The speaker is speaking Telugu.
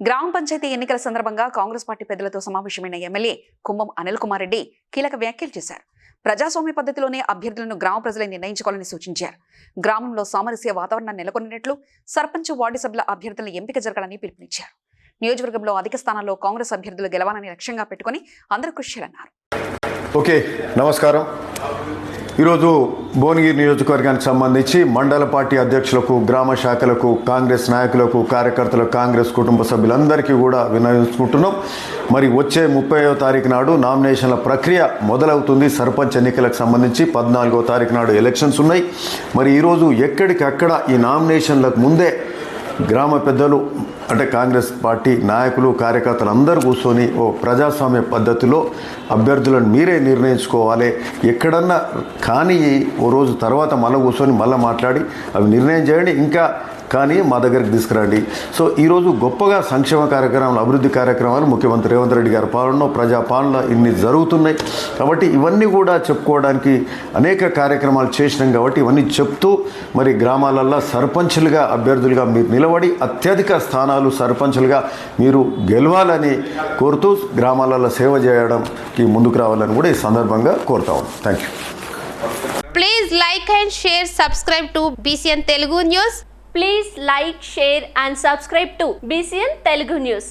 గ్రామ పంచాయతీ ఎన్నికల సందర్భంగా కాంగ్రెస్ పార్టీ పెద్దలతో సమావేశమైన ఎమ్మెల్యే కుంభం అనిల్ కుమార్ రెడ్డి కీలక వ్యాఖ్యలు చేశారు. ప్రజాస్వామ్య పద్ధతిలోనే అభ్యర్థులను గ్రామ ప్రజలే నిర్ణయించుకోవాలని సూచించారు. గ్రామంలో సామరస్య వాతావరణం నెలకొన్నట్లు సర్పంచ్ వార్డు సభ్యుల అభ్యర్థులను ఎంపిక జరగాలని పిలుపునిచ్చారు. నియోజకవర్గంలో అధిక స్థానాల్లో కాంగ్రెస్ అభ్యర్థులు గెలవాలని లక్ష్యంగా పెట్టుకుని అందరూ కృషి చేయాలన్నారు. ఓకే నమస్కారం. ఈరోజు భువనగిరి నియోజకవర్గానికి సంబంధించి మండల పార్టీ అధ్యక్షులకు గ్రామ శాఖలకు కాంగ్రెస్ నాయకులకు కార్యకర్తలకు కాంగ్రెస్ కుటుంబ సభ్యులందరికీ కూడా వినియోగించుకుంటున్నాం మరి వచ్చే ముప్పైవ తారీఖు నాడు నామినేషన్ల ప్రక్రియ మొదలవుతుంది. సర్పంచ్ ఎన్నికలకు సంబంధించి పద్నాలుగో తారీఖు నాడు ఎలక్షన్స్ ఉన్నాయి. మరి ఈరోజు ఎక్కడికక్కడ ఈ నామినేషన్లకు ముందే గ్రామ పెద్దలు అంటే కాంగ్రెస్ పార్టీ నాయకులు కార్యకర్తలు అందరూ కూర్చొని ఓ ప్రజాస్వామ్య పద్ధతిలో అభ్యర్థులను మీరే నిర్ణయించుకోవాలి. ఎక్కడన్నా కానీ ఓ రోజు తర్వాత మళ్ళీ కూర్చొని మళ్ళీ మాట్లాడి అవి నిర్ణయం చేయండి. ఇంకా కానీ మా దగ్గరికి తీసుకురండి. సో ఈరోజు గొప్పగా సంక్షేమ కార్యక్రమాలు అభివృద్ధి కార్యక్రమాలు ముఖ్యమంత్రి రేవంత్ రెడ్డి గారి పాలనలో ప్రజాపాలన ఇన్ని జరుగుతున్నాయి. కాబట్టి ఇవన్నీ కూడా చెప్పుకోవడానికి అనేక కార్యక్రమాలు చేసినాం కాబట్టి ఇవన్నీ చెప్తూ మరి గ్రామాలల్లో సర్పంచులుగా అభ్యర్థులుగా మీరు నిలబడి నిలబడి అత్యధిక స్థానాలు సర్పంచులుగా మీరు గెలవాలని కోరుతూ గ్రామాలలో సేవ చేయడానికి ముందుకు రావాలని కూడా ఈ సందర్భంగా కోరుతా ఉన్నాం. Thank you please like and share subscribe to BCN Telugu news please like share and subscribe to BCN Telugu news